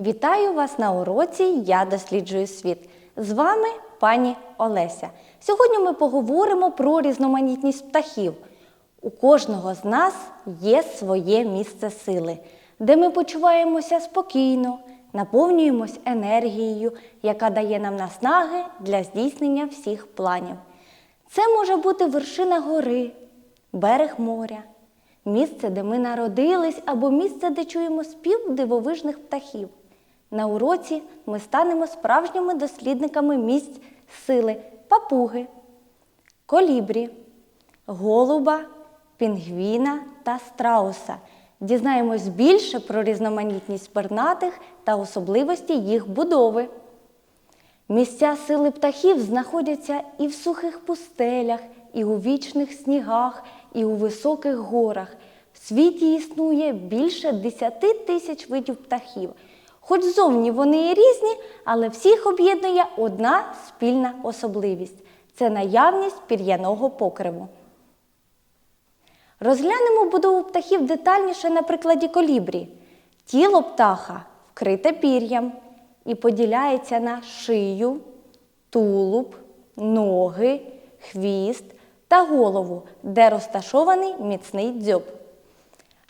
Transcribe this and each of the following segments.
Вітаю вас на уроці Я досліджую світ. З вами пані Олеся. Сьогодні ми поговоримо про різноманітність птахів. У кожного з нас є своє місце сили, де ми почуваємося спокійно, наповнюємось енергією, яка дає нам наснаги для здійснення всіх планів. Це може бути вершина гори, берег моря, місце, де ми народились, або місце, де чуємо спів дивовижних птахів. На уроці ми станемо справжніми дослідниками місць сили папуги, колібрі, голуба, пінгвіна та страуса. Дізнаємось більше про різноманітність пернатих та особливості їх будови. Місця сили птахів знаходяться і в сухих пустелях, і у вічних снігах, і у високих горах. В світі існує більше 10 тисяч видів птахів. Хоч зовні вони і різні, але всіх об'єднує одна спільна особливість це наявність пір'яного покриву. Розглянемо будову птахів детальніше на прикладі колібрі. Тіло птаха вкрите пір'ям і поділяється на шию, тулуб, ноги, хвіст та голову, де розташований міцний дзьоб.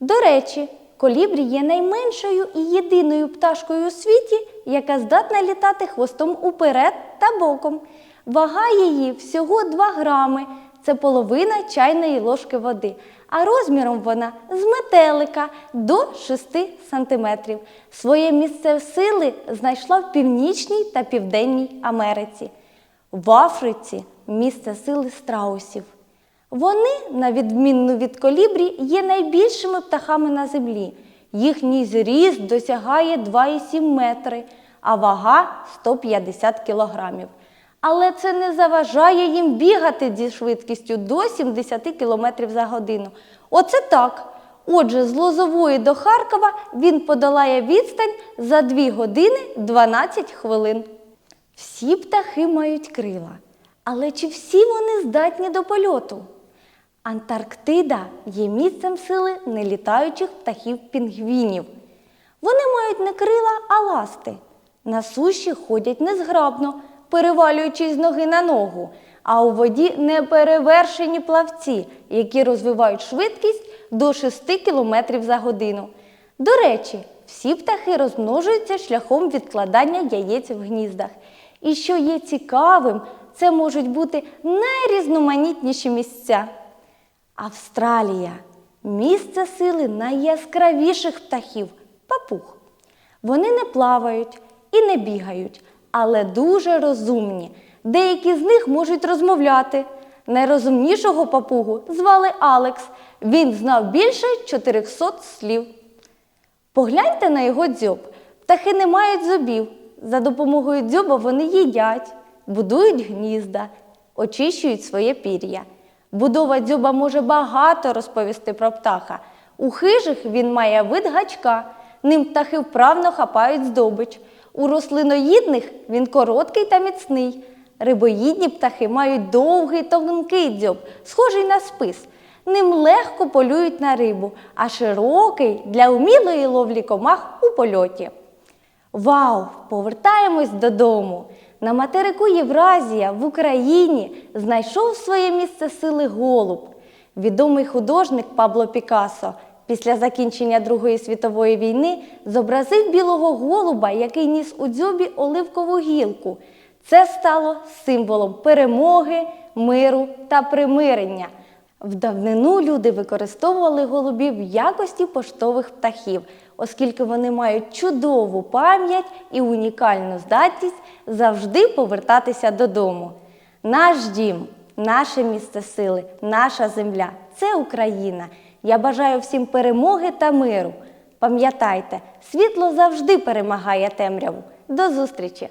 До речі, колібрі є найменшою і єдиною пташкою у світі, яка здатна літати хвостом уперед та боком. Вага її всього 2 грами, це половина чайної ложки води, а розміром вона з метелика до 6 сантиметрів. Своє місце сили знайшла в Північній та Південній Америці. В Африці місце сили страусів. Вони, на відмінну від колібрі, є найбільшими птахами на землі. Їхній зріст досягає 2,7 метри, а вага 150 кілограмів. Але це не заважає їм бігати зі швидкістю до 70 км за годину. Оце так. Отже, з Лозової до Харкова він подолає відстань за 2 години 12 хвилин. Всі птахи мають крила, але чи всі вони здатні до польоту? Антарктида є місцем сили нелітаючих птахів пінгвінів. Вони мають не крила, а ласти. На суші ходять незграбно, перевалюючись з ноги на ногу, а у воді неперевершені плавці, які розвивають швидкість до 6 км за годину. До речі, всі птахи розмножуються шляхом відкладання яєць в гніздах. І що є цікавим, це можуть бути найрізноманітніші місця. Австралія місце сили найяскравіших птахів папуг. Вони не плавають і не бігають, але дуже розумні. Деякі з них можуть розмовляти. Найрозумнішого папугу звали Алекс. Він знав більше 400 слів. Погляньте на його дзьоб. Птахи не мають зубів. За допомогою дзьоба вони їдять, будують гнізда, очищують своє пір'я. Будова дзьоба може багато розповісти про птаха. У хижих він має вид гачка, ним птахи вправно хапають здобич. У рослиноїдних він короткий та міцний. Рибоїдні птахи мають довгий тонкий дзьоб, схожий на спис. Ним легко полюють на рибу, а широкий для умілої ловлі комах у польоті. Вау! Повертаємось додому. На материку Євразія в Україні знайшов своє місце сили голуб. Відомий художник Пабло Пікассо після закінчення Другої світової війни зобразив білого голуба, який ніс у дзьобі оливкову гілку. Це стало символом перемоги, миру та примирення. В давнину люди використовували голубів в якості поштових птахів, оскільки вони мають чудову пам'ять і унікальну здатність завжди повертатися додому. Наш дім, наше місце сили, наша земля це Україна. Я бажаю всім перемоги та миру. Пам'ятайте, світло завжди перемагає темряву. До зустрічі!